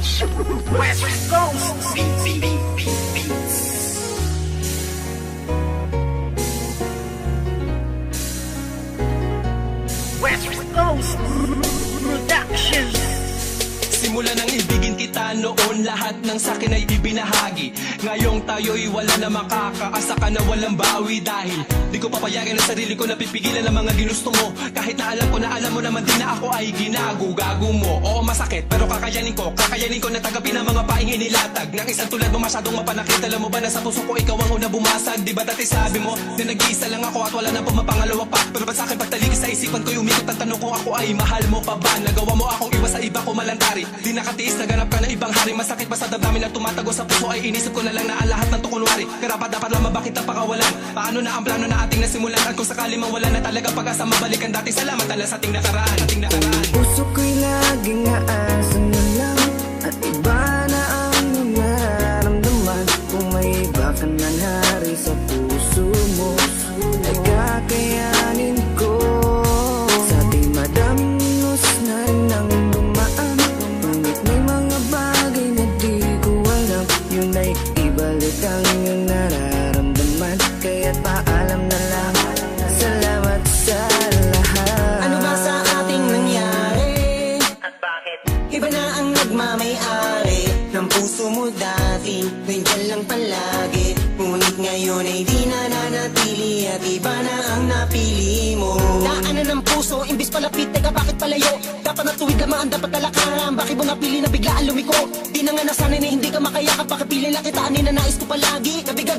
West Coast Beats, beats, beats, beats. West Coast Productions. Simula nang ibigin kita noon Lahat ng sakin ay ibinahagi. Ngayong tayo'y wala na makakaasa ka na walang bawi Dahil di ko papayagan ang sarili ko na pipigilan ang mga ginusto mo. Kahit na alam ko na alam mo naman din na ako ay ginago-gago mo. Oo masakit pero kakayanin ko Kakayanin ko na tagapin ang mga paing inilatag Ng isang tulad mo masyadong mapanakit. Alam mo ba na sa puso ko ikaw ang una bumasag? Di ba dati sabi mo na nag-iisa lang ako At wala na pumapangalawa pa? Pero ba't sa akin pagtaligid sa isipan ko Umikot ang tanong kung ako ay mahal mo pa ba? Nagawa mo akong iwas sa iba ko malantari. Di nakatiis naganap ka ng ibang hari Masakit pa sa damdamin na tumatago sa puso? Ay inisip ko na lang na ang lahat ng tukunwari. Karapat dapat lamang bakit ang pakawalan Paano na ang plano na ating nasimulan? At kung sakali mang wala na talaga pag-asa Mabalikan dati salamat na lang sa ating nakaraan. Ating nakaraan. Puso ko'y laging aasan nagmamayari Ng puso mo dati Nandiyan lang palagi Ngunit ngayon ay di na nanatili At iba na ang napili mo Daanan ng puso, imbis palapit Teka bakit palayo? Dapat natuwid lamang ang dapat talakaran Bakit mo napili na biglaan lumiko? Di na nga nasanay na hindi ka makayakap Pakipili lang kita na nais ko palagi Gabi-gabi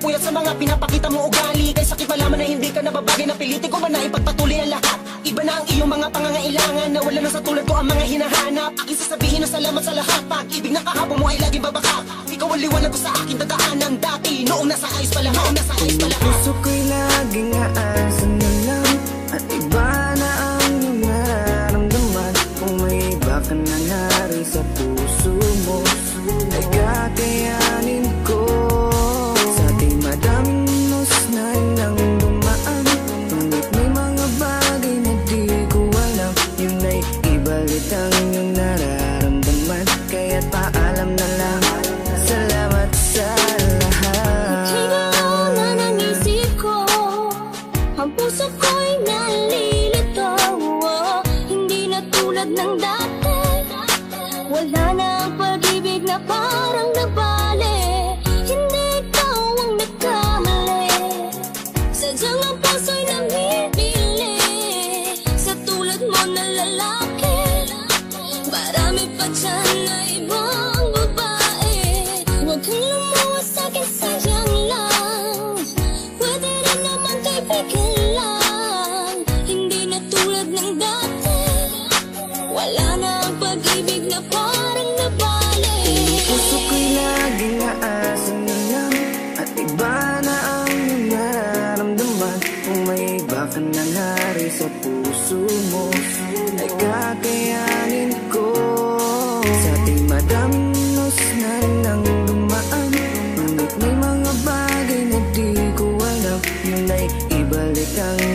Napupuyat sa mga pinapakita mo ugali. Kay sakit malaman na hindi ka nababagay Napilitin ko man na ipagpatuloy ang lahat. Iba na ang iyong mga pangangailangan Na wala na sa tulad ko ang mga hinahanap. Aking sasabihin na salamat sa lahat. Pag-ibig na kahapon mo ay laging babaka Ikaw ang liwanag ko sa aking dadaanan dati. Noong nasa ayos pa lahat Noong nasa ayos pa lahat Puso ko'y laging aasan na lang. At iba na ang nararamdaman. Kung may iba ka na nari sa puso mo Ay kakayanin Ang puso ko'y nalilito oh, Hindi na tulad ng dati. Wala na ang pag-ibig na parang nabali Hindi ikaw ang nagkamali. Sadyang ang puso'y namimili Sa tulad mo na lalaki. Marami pa dyan na Wala na ang pag-ibig na parang nabalik. Puso ko'y laging aasa na lang At iba na ang nararamdaman. Kung may iba ka na nga sa puso mo Ay kakayanin ko. Sa ating madanos na rin ang dumaan Ngunit may mga bagay na di ko alam Yun ay ibalik ang